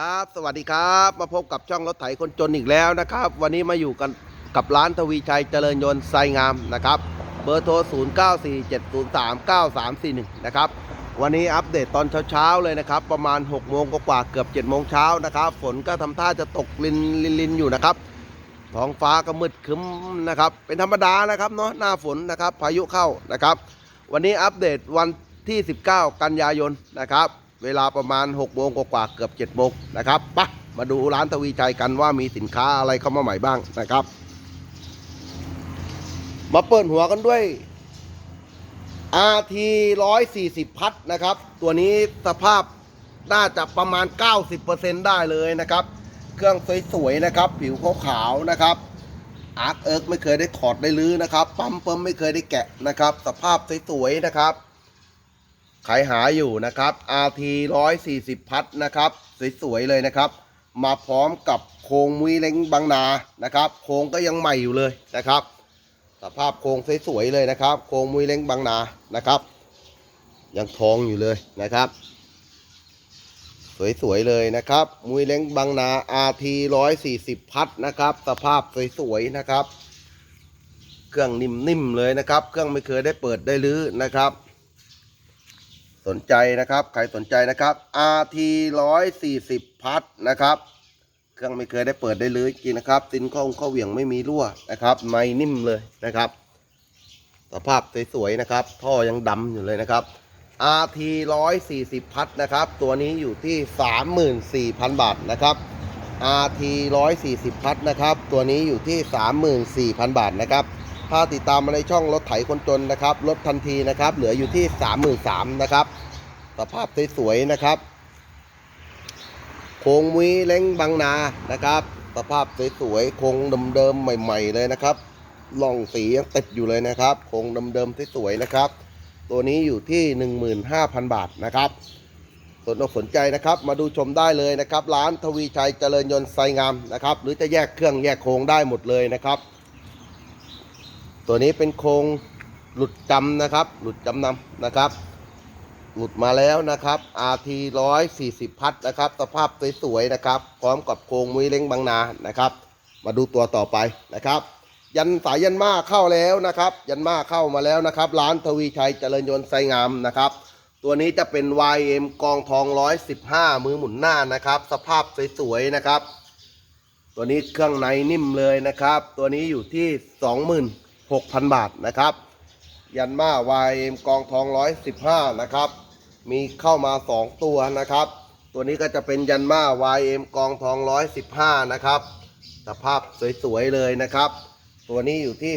ครับ สวัสดีครับ มาพบกับช่องรถไถคนจนอีกแล้วนะครับ วันนี้มาอยู่กันกับร้านทวีชัยเจริญยนต์ไซงามนะครับ เบอร์โทร 0 9 4 7 0 3 9 3 4 1 นะครับ วันนี้อัปเดตตอนเช้าๆเลยนะครับ ประมาณ 6 โมงกว่าเกือบ 7 โมงเช้านะครับ ฝนก็ทำท่าจะตกลินลินลินอยู่นะครับ ท้องฟ้าก็มืดครึ้มนะครับ เป็นธรรมดานะครับเนาะ หน้าฝนนะครับ พายุเข้านะครับ วันนี้อัปเดตวันที่ 19 กันยายนนะครับ เวลาประมาณ6โมงกว่าเกือบ7โมงนะครับไปะมาดูร้านทวีชัยกันว่ามีสินค้าอะไรเข้ามาใหม่บ้างนะครับ มาเปิดหัวกันด้วย RT 140 พัดนะครับ ตัวนี้สภาพน่าจะประมาณ 90%ได้เลยนะครับ เครื่องสวยๆนะครับ ผิวขาวๆนะครับอาร์คเอิร์กไม่เคยได้ถอดได้ลื้อนะครับ ปั๊มเปิมไม่เคยได้แกะนะครับ สภาพสวยๆนะครับ ขายหาอยู่นะครับ RT 140 พัดนะครับ สวยๆเลยนะครับ มาพร้อมกับโครงมุ้ยเล้งบางนานะครับ โครงก็ยังใหม่อยู่เลยนะครับ สภาพโครงสวยๆเลยนะครับ โครงมุ้ยเล้งบางนานะครับ ยังทองอยู่เลยนะครับ สวยๆเลยนะครับ มุ้ยเล้งบางนา RT 140 พัดนะครับ สภาพสวยๆนะครับ เครื่องนิ่มๆเลยนะครับ เครื่องไม่เคยได้เปิดได้ลื้อนะครับ สนใจนะครับ ใครสนใจนะครับ RT 140 พัดนะครับ เครื่องไม่เคยได้เปิดได้เลื้อจริงนะครับ ซินข้องข้อเหวี่ยงไม่มีรั่วนะครับ ไม่นิ่มเลยนะครับ สภาพสวยๆนะครับ ท่อยังดำอยู่เลยนะครับ RT 140 พัดนะครับ ตัวนี้อยู่ที่ 34,000 บาทนะครับ RT 140 พัดนะครับ ตัวนี้อยู่ที่ 34,000 บาทนะครับ ถ้าติดตามมาในช่องรถไถคนจนนะครับลดทันทีนะครับ เหลืออยู่ที่ 33,000นะครับ สภาพสวยๆนะครับ โครงมุ้ยเล้งบางนานะครับ สภาพสวยๆโครงเดิมๆใหม่ ๆ เลยนะครับล่องสียังติดอยู่เลยนะครับโครงเดิมๆสวยๆนะครับ ตัวนี้อยู่ที่ 15,000 บาทนะครับสนอกสนใจนะครับ มาดูชมได้เลยนะครับ ร้านทวีชัยเจริญยนต์ไซงามนะครับ หรือจะแยกเครื่องแยกโครงได้หมดเลยนะครับ ตัวนี้เป็นโครงหลุดจำนะครับ หลุดจำนำนะครับ หลุดมาแล้วนะครับ RT 140 พัดนะครับ สภาพสวยๆนะครับ พร้อมกับโครงมุ้ยเล้งบางนานะครับ มาดูตัวต่อไปนะครับ ยันสายยันมาเข้าแล้วนะครับ ยันมาเข้ามาแล้วนะครับ ร้านทวีชัยเจริญยนต์ไซงามนะครับ ตัวนี้จะเป็น YM กองทอง 115 มือหมุนหน้านะครับ สภาพสวยๆนะครับ ตัวนี้เครื่องในนิ่มเลยนะครับ ตัวนี้อยู่ที่ 6,000 บาทนะครับ ยันมา YM กองทอง 115 นะครับ มีเข้ามา 2 ตัวนะครับ ตัวนี้ก็จะเป็นยันมา YM กองทอง 115 นะครับ สภาพสวยๆเลยนะครับ ตัวนี้อยู่ที่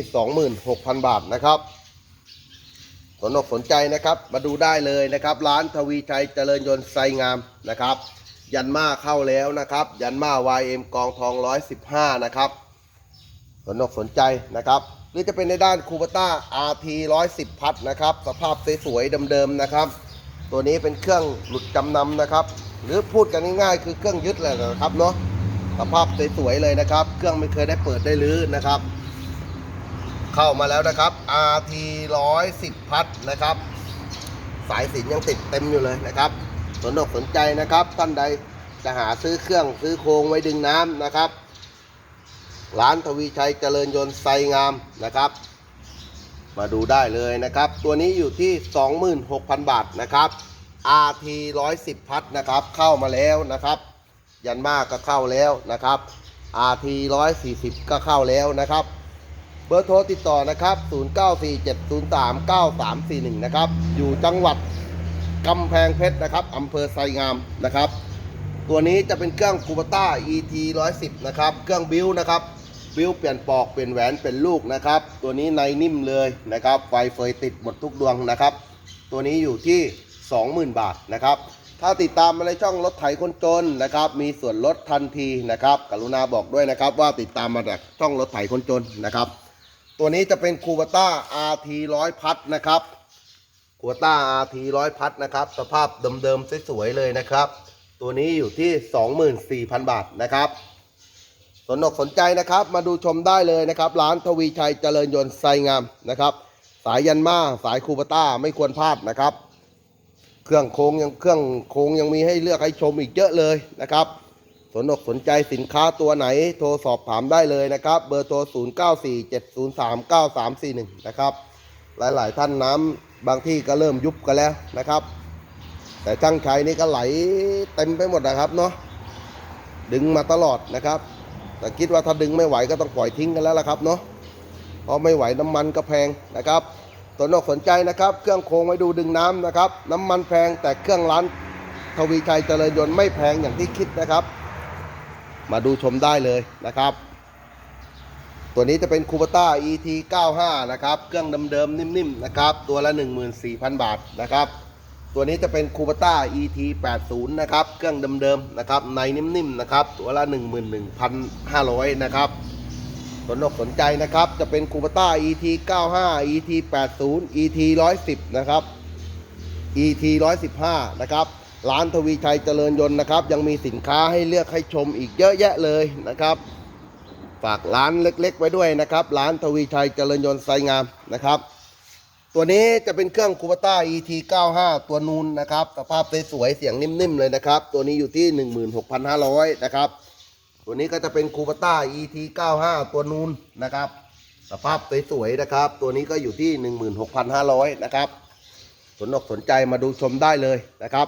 26,000 บาทนะครับสนอกสนใจนะครับมาดูได้เลยนะครับ ร้านทวีชัยเจริญยนต์ไซงามนะครับ ยันมาเข้าแล้วนะครับ ยันมา YM กองทอง 115 นะครับสนอกสนใจนะครับ รือจะเป็นในด้านคูปต้า RT 110 พัดนะครับ สภาพสวยๆเดิมๆนะครับ ตัวนี้เป็นเครื่องหลุดจำนำนะครับ หรือพูดกันง่ายๆคือเครื่องยึดแหละนะครับเนาะสภาพสวยๆเลยนะครับ เครื่องไม่เคยได้เปิดได้ลื้อนะครับ เข้ามาแล้วนะครับ RT 110 พัดนะครับ สายสินยังติดเต็มอยู่เลยนะครับ สนอกสนใจนะครับท่านใดจะหาซื้อเครื่องซื้อโครงไว้ดึงน้ำนะครับ ร้านทวีชัยเจริญยนต์ไซงามนะครับ มาดูได้เลยนะครับ ตัวนี้อยู่ที่ 26,000 บาทนะครับ RT 110 พัดนะครับ เข้ามาแล้วนะครับ ยันมากก็เข้าแล้วนะครับ RT 140 ก็เข้าแล้วนะครับ เบอร์โทรติดต่อนะครับ 0947039341 นะครับ อยู่จังหวัดกำแพงเพชรนะครับอำเภอไซงามนะครับ ตัวนี้จะเป็นเครื่องคูปต้า ET 110 นะครับ เครื่องบิวนะครับ บิวเปลี่ยนปอกเปลี่ยนแหวนเป็นลูกนะครับ ตัวนี้ในนิ่มเลยนะครับ ไฟเฟยติดหมดทุกดวงนะครับ ตัวนี้อยู่ที่ 20,000 บาทนะครับ ถ้าติดตามมาในช่องรถไถคนจนนะครับ มีส่วนลดทันทีนะครับ กรุณาบอกด้วยนะครับ ว่าติดตามมาจากช่องรถไถคนจนนะครับ ตัวนี้จะเป็นคูปต้า RT 100 พัดนะครับคูปต้า RT 100 พัดนะครับ สภาพเดิมๆสวยๆเลยนะครับ ตัวนี้อยู่ที่ 24,000 บาทนะครับ สนอกสนใจนะครับ มาดูชมได้เลยนะครับ ร้านทวีชัยเจริญยนต์ไซงามนะครับ สายยันมาสายคูปต้าไม่ควรพลาดนะครับ เครื่องโค้งยังเครื่องโค้งยังมีให้เลือกให้ชมอีกเยอะเลยนะครับสนอกสนใจสินค้าตัวไหนโทรสอบถามได้เลยนะครับ เบอร์โทร 0 9 4 7 0 3 9 3 4 1 นะครับ หลายๆท่านน้ำบางที่ก็เริ่มยุบกันแล้วนะครับ แต่ช่างชัยนี่ก็ไหลเต็มไปหมดนะครับเนาะดึงมาตลอดนะครับ แต่คิดว่าถ้าดึงไม่ไหวก็ต้องปล่อยทิ้งกันแล้วล่ะครับเนาะเพราะไม่ไหวน้ำมันก็แพงนะครับสนอกสนใจนะครับ เครื่องโครงไว้ดูดึงน้ำนะครับ น้ำมันแพงแต่เครื่องร้านทวีชัยเจริญยนต์ไม่แพงอย่างที่คิดนะครับ มาดูชมได้เลยนะครับ ตัวนี้จะเป็นคูปต้า ET 95 นะครับ เครื่องเดิมๆนิ่มๆนะครับ ตัวละ 14,000 บาทนะครับ ตัวนี้จะเป็นคูปต้า ET 80นะครับ เครื่องเดิมๆนะครับ ในนิ่มๆนะครับ ตัวละ 11,500 นะครับ สนอกสนใจนะครับ จะเป็นคูปต้า ET 95 ET 80 ET 110 นะครับ ET 115 นะครับร้านทวีชัยเจริญยนต์นะครับ ยังมีสินค้าให้เลือกให้ชมอีกเยอะแยะเลยนะครับ ฝากร้านเล็กๆ ไว้ด้วยนะครับ ร้านทวีชัยเจริญยนต์ไซงามนะครับ ตัวนี้จะเป็นเครื่องคูปต้า ET 95ตัวนูนนะครับสภาพสวยๆเสียงนิ่มๆเลยนะครับ ตัวนี้อยู่ที่ 16,500 นะครับ ตัวนี้ก็จะเป็นคูปต้า ET 95ตัวนูนนะครับสภาพสวยๆนะครับ ตัวนี้ก็อยู่ที่ 16,500 นะครับสนอกสนใจมาดูชมได้เลยนะครับ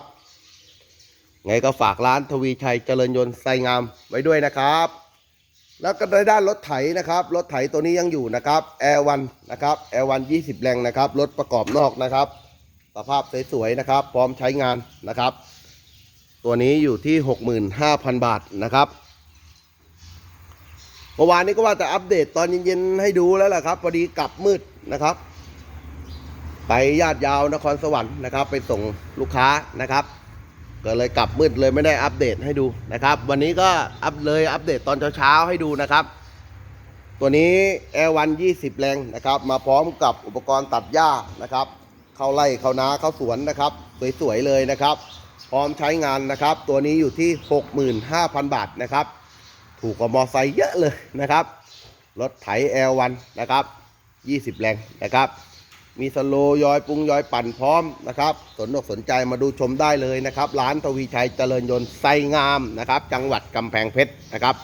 ไงก็ฝากร้านทวีชัยเจริญยนต์ไซงามไว้ด้วยนะครับ แล้วก็ในด้านรถไถนะครับ รถไถตัวนี้ยังอยู่นะครับ L1 นนะครับ L1 20แรงนะครับ รถประกอบนอกนะครับ สภาพสวยๆนะครับ พร้อมใช้งานนะครับ ตัวนี้อยู่ที่65,000บาทนะครับเมื่อวานนี้ก็ว่าจะอัปเดตตอนเย็นๆให้ดูแล้วแหละครับพอดีกลับมืดนะครับ ไปญาติยาวนครสวรรค์นะครับ ไปส่งลูกค้านะครับ ก็เลยกลับมืดเลยไม่ได้อัปเดตให้ดูนะครับ วันนี้ก็อัปเลยอัปเดตตอนเช้าๆให้ดูนะครับ ตัวนี้ L1 20 แรงนะครับ มาพร้อมกับอุปกรณ์ตัดหญ้านะครับ เข้าไร่เข้านาเข้าสวนนะครับ สวยๆเลยนะครับ พร้อมใช้งานนะครับ ตัวนี้อยู่ที่ 65,000 บาทนะครับ ถูกกว่ามอไซค์เยอะเลยนะครับรถไถ L1 นะครับ 20 แรงนะครับ มีสโลว์ยอยปรุงยอยปั่นพร้อมนะครับ สนอกสนใจมาดูชมได้เลยนะครับ ร้านทวีชัยเจริญยนต์ไซงามนะครับ จังหวัดกำแพงเพชรนะครับ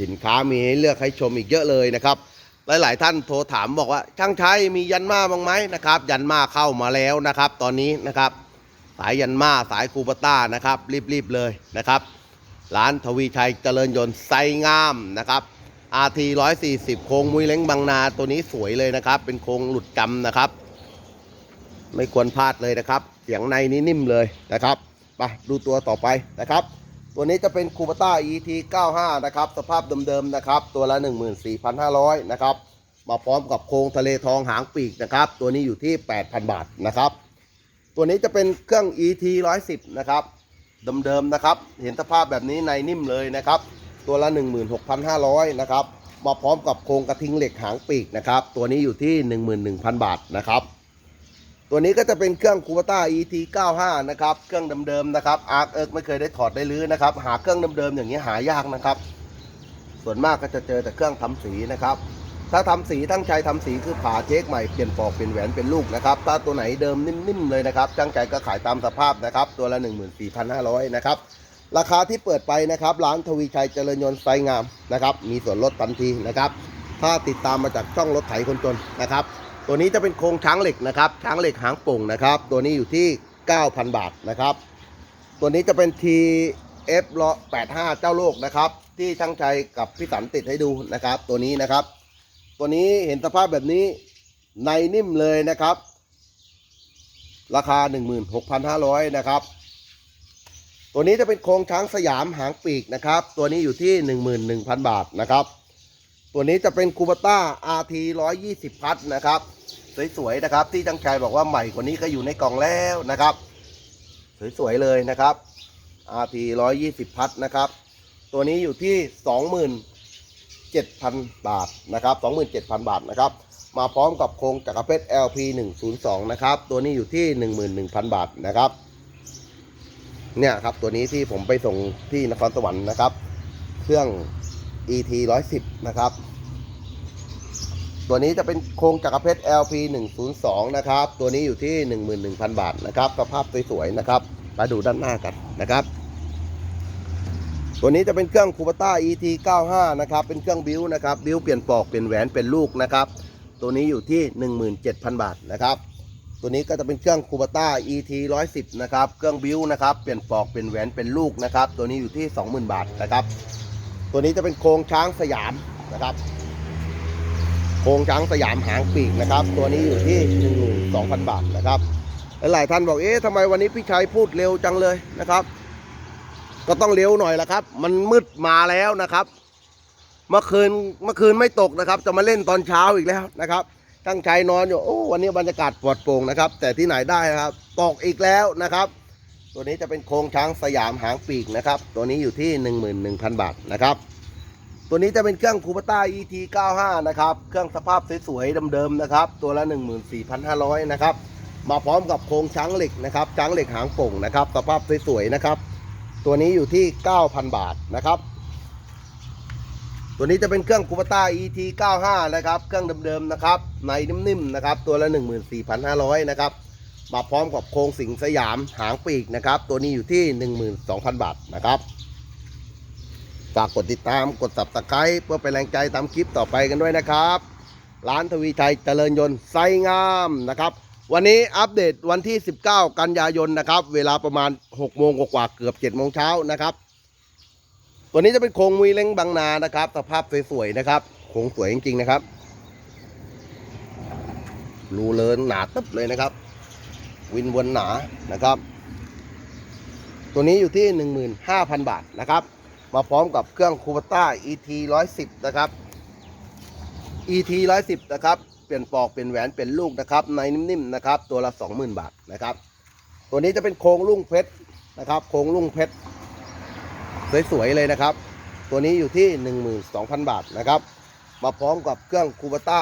สินค้ามีให้เลือกให้ชมอีกเยอะเลยนะครับ หลาย ๆ ท่านโทรถามบอกว่า ช่างใชัยมียันมาบ้างไหมนะครับ ยันมาเข้ามาแล้วนะครับ ตอนนี้นะครับ สายยันมาสายคูปต้านะครับ รีบ ๆ เลยนะครับ ร้านทวีชัยเจริญยนต์ไซงามนะครับ RT 140 โครงมุยเล้งบางนาตัวนี้สวยเลยนะครับ เป็นโครงหลุดจำนะครับ ไม่ควรพลาดเลยนะครับ เสียงในนี้นิ่มเลยนะครับไปดูตัวต่อไปนะครับ ตัวนี้จะเป็นคูปต้า ET 95 นะครับ สภาพเดิมๆนะครับ ตัวละ 14,500 นะครับ มาพร้อมกับโครงทะเลทองหางปีกนะครับ ตัวนี้อยู่ที่ 8,000 บาทนะครับ ตัวนี้จะเป็นเครื่อง ET 110 นะครับ เดิมๆนะครับ เห็นสภาพแบบนี้ในนิ่มเลยนะครับ ตัวละ 16,500นะครับมาพร้อมกับโครงกระทิงเหล็กหางปีกนะครับ ตัวนี้อยู่ที่ 11,000 บาทนะครับ ตัวนี้ก็จะเป็นเครื่องคูปต้า ET 95นะครับ เครื่องเดิมๆนะครับอาร์คเอิร์กไม่เคยได้ถอดได้ลื้อนะครับ หาเครื่องเดิมๆอย่างนี้หายากนะครับ ส่วนมากก็จะเจอแต่เครื่องทำสีนะครับ ถ้าทำสีทั้งใจทำสีคือผ่าเช็คใหม่เปลี่ยนปอกเปลี่ยนแหวนเป็นลูกนะครับ ถ้าตัวไหนเดิมนิ่มๆเลยนะครับจ้างใจก็ขายตามสภาพนะครับ ตัวละ 14,500นะครับ ราคาที่เปิดไปนะครับ ร้านทวีชัยเจริญยนต์ไซงามนะครับ มีส่วนลดทันทีนะครับ ถ้าติดตามมาจากช่องรถไถคนจนนะครับ ตัวนี้จะเป็นโครงช้างเหล็กนะครับ ช้างเหล็กหางโป่งนะครับ ตัวนี้อยู่ที่ 9,000 บาทนะครับ ตัวนี้จะเป็น TF 85 เจ้าโลกนะครับ ที่ช่างชัยกับพี่สันติดให้ดูนะครับ ตัวนี้นะครับ ตัวนี้เห็นสภาพแบบนี้ในนิ่มเลยนะครับ ราคา 16,500นะครับ ตัวนี้จะเป็นโครงช้างสยามหางปีกนะครับ ตัวนี้อยู่ที่ 11,000 บาทนะครับ ตัวนี้จะเป็นคูปต้า RT 120 พัทนะครับ สวยๆนะครับ ที่จังชัยบอกว่าใหม่กว่านี้ก็อยู่ในกล่องแล้วนะครับ สวยๆเลยนะครับ RT 120 พัทนะครับ ตัวนี้อยู่ที่ 27,000 บาทนะครับ 27,000 บาทนะครับ มาพร้อมกับโครงจักรเพชร LP 102 นะครับ ตัวนี้อยู่ที่ 11,000 บาทนะครับ เนี่ยครับตัวนี้ที่ผมไปส่งที่นครสวรรค์นะครับ เครื่อง ET 110 นะครับ ตัวนี้จะเป็นโครงจักรเพชร LP 102 นะครับ ตัวนี้อยู่ที่ 11,000 บาทนะครับสภาพสวยๆนะครับ มาดูด้านหน้ากันนะครับ ตัวนี้จะเป็นเครื่องคูปต้า ET 95 นะครับ เป็นเครื่องบิวนะครับ บิวเปลี่ยนปลอกเปลี่ยนแหวนเป็นลูกนะครับ ตัวนี้อยู่ที่ 17,000 บาทนะครับ ตัวนี้ก็จะเป็นเครื่องคูปต้า ET 110นะครับเครื่องบิวนะครับเปลี่ยนปลอกเปลี่ยนแหวนเป็นลูกนะครับ ตัวนี้อยู่ที่ 20,000 บาทนะครับ ตัวนี้จะเป็นโครงช้างสยามนะครับ โครงช้างสยามหางปีกนะครับ ตัวนี้อยู่ที่12,000 บาทนะครับหลายท่านบอกเอ๊ะทำไมวันนี้พี่ชัยพูดเร็วจังเลยนะครับ ก็ต้องเร็วหน่อยละครับ มันมืดมาแล้วนะครับ เมื่อคืนเมื่อคืนไม่ตกนะครับ จะมาเล่นตอนเช้าอีกแล้วนะครับ ตั้งใจนอนอยู่โอ้วันนี้บรรยากาศปลอดโปร่งนะครับ แต่ที่ไหนได้นะครับตกอีกแล้วนะครับ ตัวนี้จะเป็นโครงช้างสยามหางปีกนะครับ ตัวนี้อยู่ที่ 11,000 บาทนะครับ ตัวนี้จะเป็นเครื่องคูปต้า ET 95นะครับ เครื่องสภาพสวยๆเดิมๆนะครับ ตัวละ 14,500นะครับ มาพร้อมกับโครงช้างเหล็กนะครับช้างเหล็กหางโป่งนะครับ สภาพสวยๆนะครับ ตัวนี้อยู่ที่ 9,000 บาทนะครับ ตัวนี้จะเป็นเครื่องคูปต้า ET 95นะครับ เครื่องเดิมๆนะครับ ในนิ่มๆนะครับ ตัวละ 14,500 นะครับ มาพร้อมกับโครงสิงสยามหางปีกนะครับ ตัวนี้อยู่ที่ 12,000 บาทนะครับฝากกดติดตามกด subscribe เพื่อเป็นแรงใจตามคลิปต่อไปกันด้วยนะครับ ร้านทวีชัยเจริญยนต์ไซงามนะครับ วันนี้อัปเดตวันที่ 19 กันยายนนะครับ เวลาประมาณ 6 โมงกว่าเกือบ 7 โมงเช้านะครับ ตัวนี้จะเป็นโครงวีเล้งบางนานะครับ สภาพสวยๆนะครับ โครงสวยจริงๆนะครับ รูเลินหนาตึ๊บเลยนะครับ วินวนหนานะครับ ตัวนี้อยู่ที่ 15,000 บาทนะครับ มาพร้อมกับเครื่องคูปต้า ET 110 นะครับ ET 110 นะครับเปลี่ยนปลอกเปลี่ยนแหวนเปลี่ยนลูกนะครับ ในนิ่มๆนะครับ ตัวละ 20,000 บาทนะครับ ตัวนี้จะเป็นโครงลุ่งเพชรนะครับ โครงลุ่งเพชร สวยๆเลยนะครับ ตัวนี้อยู่ที่ 12,000 บาทนะครับ มาพร้อมกับเครื่องคูปต้า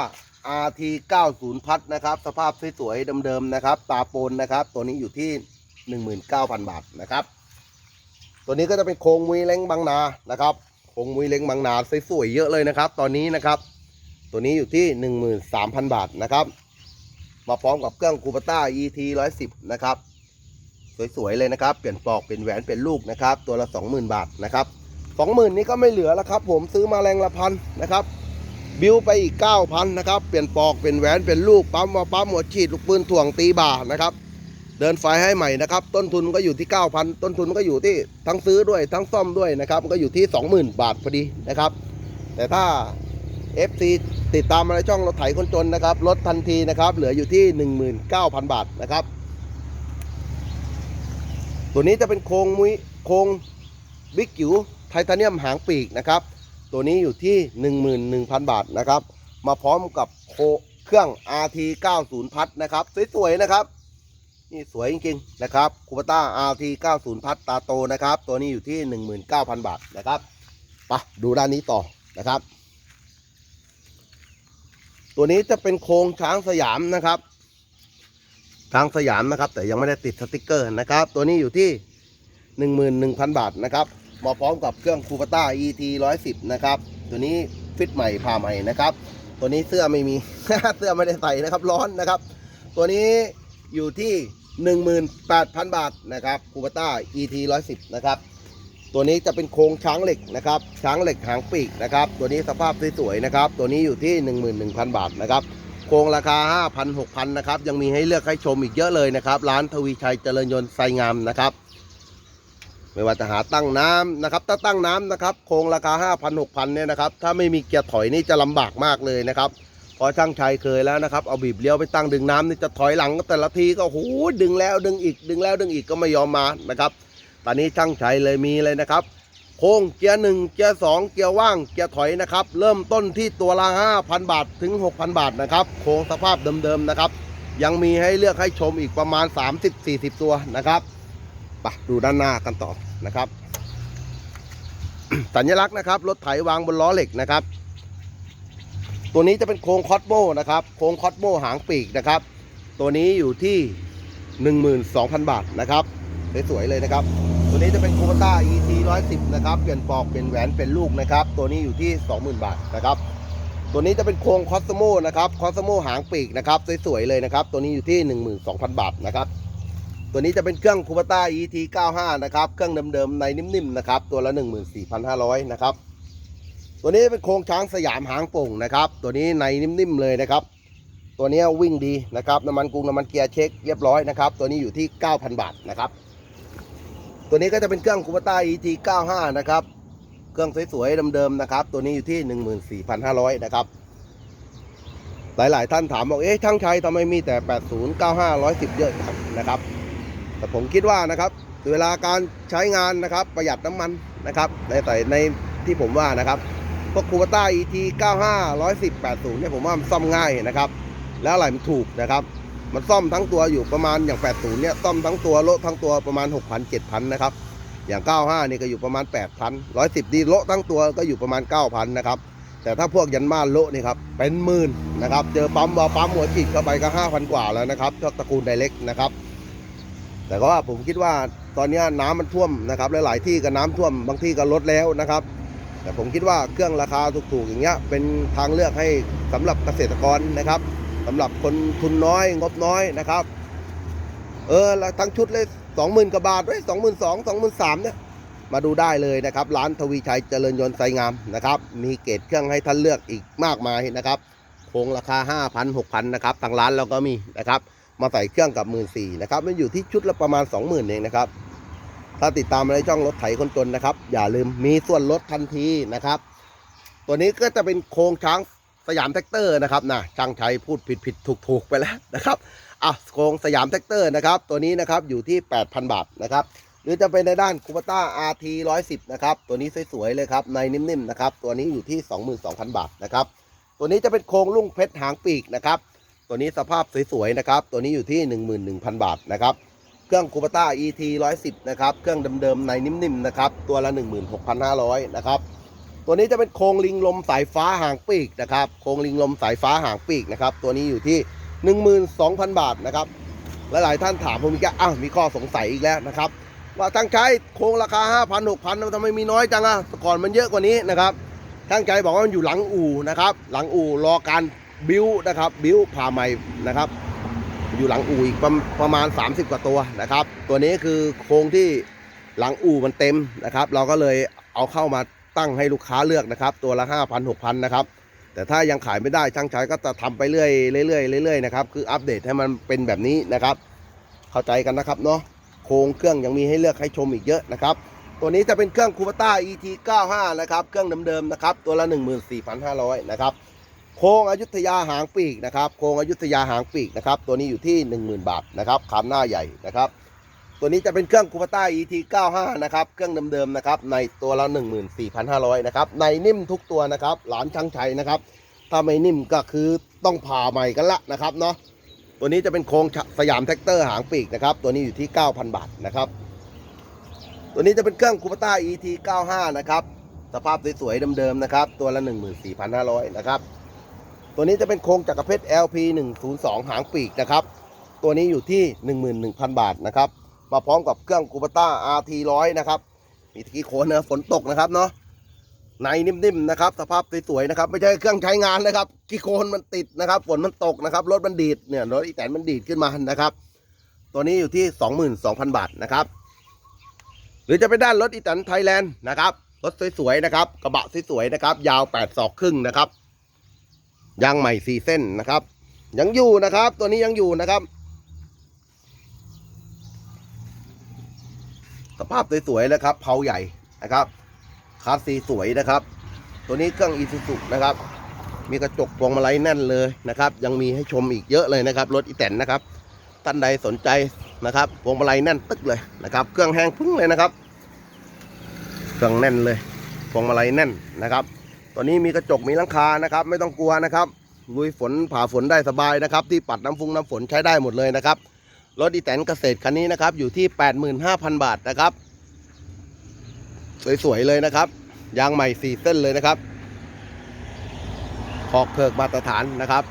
RT 90พัดนะครับ สภาพสวยๆเดิมๆนะครับ ตาปนนะครับ ตัวนี้อยู่ที่ 19,000 บาทนะครับ ตัวนี้ก็จะเป็นโครงมุยเล้งบางนานะครับโครงมุยเล้งบางนาสวยๆเยอะเลยนะครับ ตอนนี้นะครับ ตัวนี้อยู่ที่ 13,000 บาทนะครับ มาพร้อมกับเครื่องคูปต้า ET 110นะครับ สวยๆเลยนะครับ เปลี่ยนปลอกเปลี่ยนแหวนเปลี่ยนลูกนะครับ ตัวละ 20,000 บาทนะครับ20,000 นี้ก็ไม่เหลือแล้วครับ ผมซื้อมาแรงละพันนะครับ บิวไปอีก 9,000นะครับ เปลี่ยนปลอกเปลี่ยนแหวนเปลี่ยนลูกปั๊มมาปั๊มหัวฉีดลูกปืนถ่วงตีบ่านะครับ เดินไฟให้ใหม่นะครับ ต้นทุนก็อยู่ที่ 9,000 ต้นทุนก็อยู่ที่ทั้งซื้อด้วยทั้งซ่อมด้วยนะครับก็อยู่ที่ 20,000 บาทพอดีนะครับ แต่ถ้า FC ติดตามมาในช่องรถไถคนจนนะครับลดทันทีนะครับ เหลืออยู่ที่ 19,000 บาทนะครับ ตัวนี้จะเป็นโครงมุ้ยโครงบิ๊กจิ๋วไทเทเนียมหางปีกนะครับ ตัวนี้อยู่ที่ 11,000 บาทนะครับ มาพร้อมกับโคเครื่อง RT 90พัดนะครับสวยๆนะครับนี่สวยจริงๆนะครับคูปต้า RT 90พัดตาโตนะครับ ตัวนี้อยู่ที่ 19,000 บาทนะครับไปะดูด้านนี้ต่อนะครับ ตัวนี้จะเป็นโครงช้างสยามนะครับ ช้างสยามนะครับ แต่ยังไม่ได้ติดสติกเกอร์นะครับ ตัวนี้อยู่ที่ 11,000 บาทนะครับมาพร้อมกับเครื่องคูปต้า ET 110 นะครับ ตัวนี้ฟิตใหม่ผ่าใหม่นะครับ ตัวนี้เสื้อไม่มี เสื้อไม่ได้ใส่นะครับ ร้อนนะครับ ตัวนี้อยู่ที่ 18,000 บาทนะครับคูปต้า ET 110 นะครับ ตัวนี้จะเป็นโครงช้างเหล็กนะครับ ช้างเหล็กหางปีกนะครับ ตัวนี้สภาพสวยๆนะครับ ตัวนี้อยู่ที่ 11,000 บาทนะครับ โครงราคา 5,000 6,000นะครับ ยังมีให้เลือกให้ชมอีกเยอะเลยนะครับ ร้านทวีชัยเจริญยนต์ไซงามนะครับ ไม่ว่าจะหาตั้งน้ำนะครับ ถ้าตั้งน้ำนะครับ โครงราคา 5,000 6,000 เนี่ยนะครับ ถ้าไม่มีเกียร์ถอยนี่จะลำบากมากเลยนะครับเพอช่างชัยเคยแล้วนะครับ เอาบีบเลี้ยวไปตั้งดึงน้ำนี่จะถอยหลังแต่ละทีก็โหดึงแล้วดึงอีกดึงแล้วดึงอีกก็ไม่ยอมมานะครับ ตอนนี้ช่างชัยเลยมีเลยนะครับ โค้งเกียร์หนึ่งเกียร์สองเกียร์ว่างเกียร์ถอยนะครับ เริ่มต้นที่ตัวละ5,000 บาทถึง 6,000 บาทนะครับโค้งสภาพเดิมๆนะครับ ยังมีให้เลือกให้ชมอีกประมาณ 30-40 ตัวนะครับไปดูด้านหน้ากันต่อนะครับ สัญลักษณ์นะครับรถไถวางบนล้อเหล็กนะครับ ตัวนี้จะเป็นโครงคอสโมนะครับ โครงคอสโมหางปีกนะครับ ตัวนี้อยู่ที่ 12,000 บาทนะครับสวยๆเลยนะครับ ตัวนี้จะเป็นคูปต้า ET 110นะครับ เปลี่ยนปลอกเปลี่ยนแหวนเป็นลูกนะครับ ตัวนี้อยู่ที่ 20,000 บาทนะครับ ตัวนี้จะเป็นโครงคอสโมนะครับ คอสโมหางปีกนะครับ สวยๆเลยนะครับ ตัวนี้อยู่ที่ 12,000 บาทนะครับ ตัวนี้จะเป็นเครื่องคูปต้า ET 95นะครับ เครื่องเดิมๆในนิ่มๆนะครับ ตัวละ 14,500นะครับ ตัวนี้เป็นโครงช้างสยามหางโป่งนะครับ ตัวนี้ในนิ่มๆเลยนะครับ ตัวนี้วิ่งดีนะครับ น้ำมันกรุงน้ำมันเกียร์เช็คเรียบร้อยนะครับ ตัวนี้อยู่ที่ 9,000 บาทนะครับ ตัวนี้ก็จะเป็นเครื่องคูปต้า ET 95นะครับ เครื่องสวยๆเดิมๆนะครับ ตัวนี้อยู่ที่ 14,500 นะครับ หลายๆท่านถามบอกเอ๊ะช่างชัยทำไมมีแต่ 80 95 110 เยอะจังนะครับ แต่ผมคิดว่านะครับ เวลาการใช้งานนะครับประหยัดน้ำมันนะครับ ในแต่ในที่ผมว่านะครับพวกคูปต้า ET 95 110 80เนี่ยผมว่ามันซ่อมง่ายนะครับ แล้วอะไรมันถูกนะครับ มันซ่อมทั้งตัวอยู่ประมาณอย่าง 80 เนี่ยซ่อมทั้งตัวโละทั้งตัวประมาณ 6,000 7,000 นะครับ อย่าง 95 นี่ก็อยู่ประมาณ 8,000 110 ดีโละทั้งตัวก็อยู่ประมาณ 9,000 นะครับ แต่ถ้าพวกยันมาโละนี่ครับ เป็นหมื่นนะครับ เจอปั๊มบอปั๊มหัวฉีดเข้าไปก็ 5,000 กว่าแล้วนะครับถ้าตระกูลไดเล็กนะครับ แต่ก็ว่าผมคิดว่าตอนนี้น้ำมันท่วมนะครับหลาย ๆ ที่ก็น้ำท่วมบางที่ก็ลดแล้วนะครับ แต่ผมคิดว่าเครื่องราคาถูก ๆ อย่างเงี้ยเป็นทางเลือกให้สำหรับเกษตรกรนะครับ สำหรับคนทุนน้อยงบน้อยนะครับ เออล้วทั้งชุดเลยสองหมื่นกว่าบาทด้วยสองหมื่นสองสองหมื่นสามเนี่ยมาดูได้เลยนะครับร้านทวีชัยเจริญยนต์ไซงามนะครับ มีเกรดเครื่องให้ท่านเลือกอีกมากมายนะครับโคงราคา 5,000 6,000นะครับทางร้านเราก็มีนะครับ มาใส่เครื่องกับ 1 4ื่นนะครับมันอยู่ที่ชุดละประมาณ 20,000เองนะครับ ถ้าติดตามในช่องรถไถคนจนนะครับ อย่าลืมมีส่วนลดทันทีนะครับ ตัวนี้ก็จะเป็นโครงช้าง สยามแท็กเตอร์นะครับนะช่างใชัยพูดผิดผิดถูกถูกไปแล้วนะครับอะโครงสยามแท็กเตอร์นะครับตัวนี้นะครับอยู่ที่ 8,000 บาทนะครับหรือจะเป็นในด้านคูปต้า RT 110นะครับตัวนี้สวยๆเลยครับในนิ่มๆนะครับตัวนี้อยู่ที่ 22,000 บาทนะครับตัวนี้จะเป็นโครงลุ่งเพชรหางปีกนะครับตัวนี้สภาพสวยๆนะครับตัวนี้อยู่ที่ 11,000 บาทนะครับเครื่องคูปต้า ET 110นะครับเครื่องเดิมๆในนิ่มๆนะครับตัวละ 16,500นะครับ ตัวนี้จะเป็นโครงลิงลมสายฟ้าหางปีกนะครับโครงลิงลมสายฟ้าหางปีกนะครับตัวนี้อยู่ที่ 12,000 บาทนะครับหลายๆท่านถามผมอีกอ้าวมีข้อสงสัยอีกแล้วนะครับ ว่าทั้งใช้โครงราคา 5,000 6,000ทำไมมีน้อยจังอะแต่ก่อนมันเยอะกว่านี้นะครับทั้งใจบอกว่ามันอยู่หลังอู่นะครับ หลังอู่รอการบิ้วนะครับ บิ้วผ่าใหม่นะครับ อยู่หลังอู่อีกประประมาณ 30 กว่าตัวนะครับ ตัวนี้คือโครงที่หลังอู่มันเต็มนะครับ เราก็เลยเอาเข้ามา ตั้งให้ลูกค้าเลือกนะครับ ตัวละ 5,000 6 0 0 นะครับ แต่ถ้ายังขายไม่ได้ช่างชายก็จะทำไปเรื่อยๆเรื่อยๆเรื่อยนะครับ คืออัปเดตให้มันเป็นแบบนี้นะครับ เข้าใจกันนะครับเนาะโครงเครื่องยังมีให้เลือกให้ชมอีกเยอะนะครับ ตัวนี้จะเป็นเครื่องคูปต้า ET 95นะครับ เครื่องเดิมๆนะครับ ตัวละ 14,500 นะครับ โครงอยุธยาหางปีกนะครับ โครงอยุธยาหางปีกนะครับ ตัวนี้อยู่ที่ 10,000 บาทนะครับคานหน้าใหญ่นะครับ ตัวนี้จะเป็นเครื่องคูปต้า ET 95นะครับ เครื่องเดิมๆนะครับ ในตัวละ 14,500นะครับ ในนิ่มทุกตัวนะครับ หลานช่างชัยนะครับ ถ้าไม่นิ่มก็คือต้องผ่าใหม่กันละนะครับเนาะ ตัวนี้จะเป็นโครงสยามแท็กเตอร์หางปีกนะครับ ตัวนี้อยู่ที่ 9,000 บาทนะครับ ตัวนี้จะเป็นเครื่องคูปต้า ET 95นะครับ สภาพสวยๆเดิมๆนะครับ ตัวละ 14,500นะครับ ตัวนี้จะเป็นโครงจักรเพชร LP 102 หางปีกนะครับ ตัวนี้อยู่ที่ 11,000 บาทนะครับ มาพร้อมกับเครื่องคูปต้า RT 100นะครับ มีตะกี้โคนนะฝนตกนะครับเนาะในนิ่มๆนะครับ สภาพสวยๆนะครับ ไม่ใช่เครื่องใช้งานนะครับกีโคนมันติดนะครับ ฝนมันตกนะครับ รถมันดีดเนี่ยรถอีแตนมันดีดขึ้นมานะครับ ตัวนี้อยู่ที่ 22,000 บาทนะครับ หรือจะไปด้านรถอีแตนไทยแลนด์นะครับ รถสวยๆนะครับ กระบะสวยๆนะครับ ยาว 8 ศอกครึ่งนะครับ ยางใหม่4เส้นนะครับ ยังอยู่นะครับ ตัวนี้ยังอยู่นะครับ ภาพสวยๆเลยครับ เผาใหญ่นะครับคาร์ซีสวยนะครับ ตัวนี้เครื่องอีซูซุนะครับ มีกระจกพวงมาลัยแน่นเลยนะครับ ยังมีให้ชมอีกเยอะเลยนะครับรถอีแตนนะครับท่านใดสนใจนะครับพวงมาลัยแน่นตึกเลยนะครับ เครื่องแห้งพึ่งเลยนะครับ เครื่องแน่นเลยพวงมาลัยแน่นนะครับตัวนี้มีกระจกมีหลังคานะครับ ไม่ต้องกลัวนะครับลุยฝนผ่าฝนได้สบายนะครับ ที่ปัดน้ำฟุ้งน้ำฝนใช้ได้หมดเลยนะครับ รถอีแตนเกษตรคันนี้นะครับ อยู่ที่ 85,000 บาทนะครับ สวยๆเลยนะครับ ยางใหม่สี่เส้นเลยนะครับขอกเพิกมาตรฐานนะครับ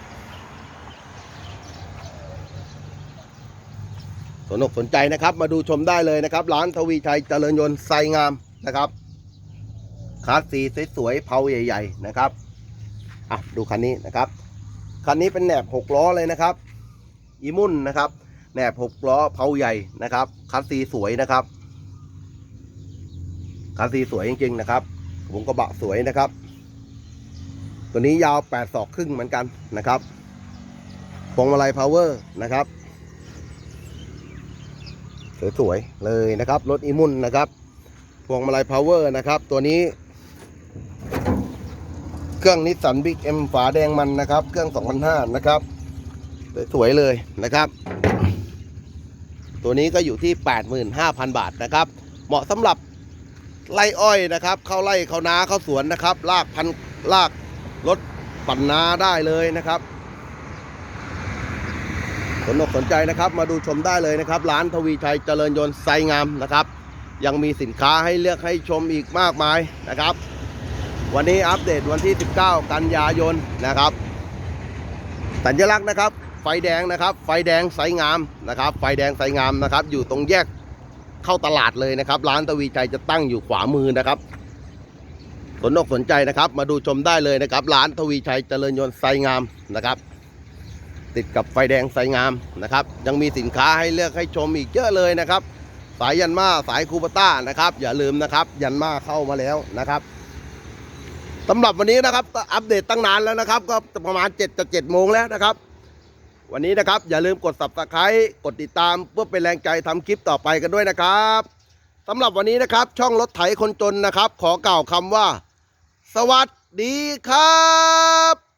สนอกสนใจนะครับ มาดูชมได้เลยนะครับ ร้านทวีชัยเจริญยนต์ไซงามนะครับคาร์สีสวยๆเผาใหญ่ ๆ นะครับอะดูคันนี้นะครับ คันนี้เป็นแหนบหกล้อเลยนะครับ อีมุ่นนะครับ แหนบหกล้อเพาใหญ่นะครับ คัสซีสวยนะครับ คัสซีสวยจริงๆนะครับวงกระบะสวยนะครับ ตัวนี้ยาวแปดศอกครึ่งเหมือนกันนะครับพวงมาลัยพาวเวอร์นะครับสวยๆเลยนะครับ รถอีมุนนะครับ พวงมาลัยพาวเวอร์นะครับ ตัวนี้ เครื่องนิสสันบิ๊กเอ็มฝาแดงมันนะครับ เครื่อง 2005 นะครับ สวยๆเลยนะครับ ตัวนี้ก็อยู่ที่ 85,000 บาทนะครับ เหมาะสำหรับไล่อ้อยนะครับ เข้าไล่เข้านาเข้าสวนนะครับ ลากพันลากรถปั่นนาได้เลยนะครับสนอกสนใจนะครับ มาดูชมได้เลยนะครับ ร้านทวีชัยเจริญยนต์ไซงามนะครับ ยังมีสินค้าให้เลือกให้ชมอีกมากมายนะครับ วันนี้อัปเดตวันที่ 19 กันยายนนะครับ สัญลักษณ์นะครับ ไฟแดงนะครับ ไฟแดงไซงามนะครับ ไฟแดงไซงามนะครับ อยู่ตรงแยกเข้าตลาดเลยนะครับ ร้านทวีชัยจะตั้งอยู่ขวามือนะครับ สนอกสนใจนะครับ มาดูชมได้เลยนะครับ ร้านทวีชัยเจริญยนต์ไซงามนะครับ ติดกับไฟแดงไซงามนะครับ ยังมีสินค้าให้เลือกให้ชมอีกเยอะเลยนะครับ สายยันมาสายคูปต้านะครับ อย่าลืมนะครับ ยันมาเข้ามาแล้วนะครับสำหรับวันนี้นะครับอัปเดตตั้งนานแล้วนะครับ ก็ประมาณ7จ็ดจะเจ็ดโมงแล้วนะครับ วันนี้นะครับ อย่าลืมกด subscribe กดติดตามเพื่อเป็นแรงใจทำคลิปต่อไปกันด้วยนะครับสำหรับวันนี้นะครับ ช่องรถไถคนจนนะครับ ขอกล่าวคำว่า สวัสดีครับ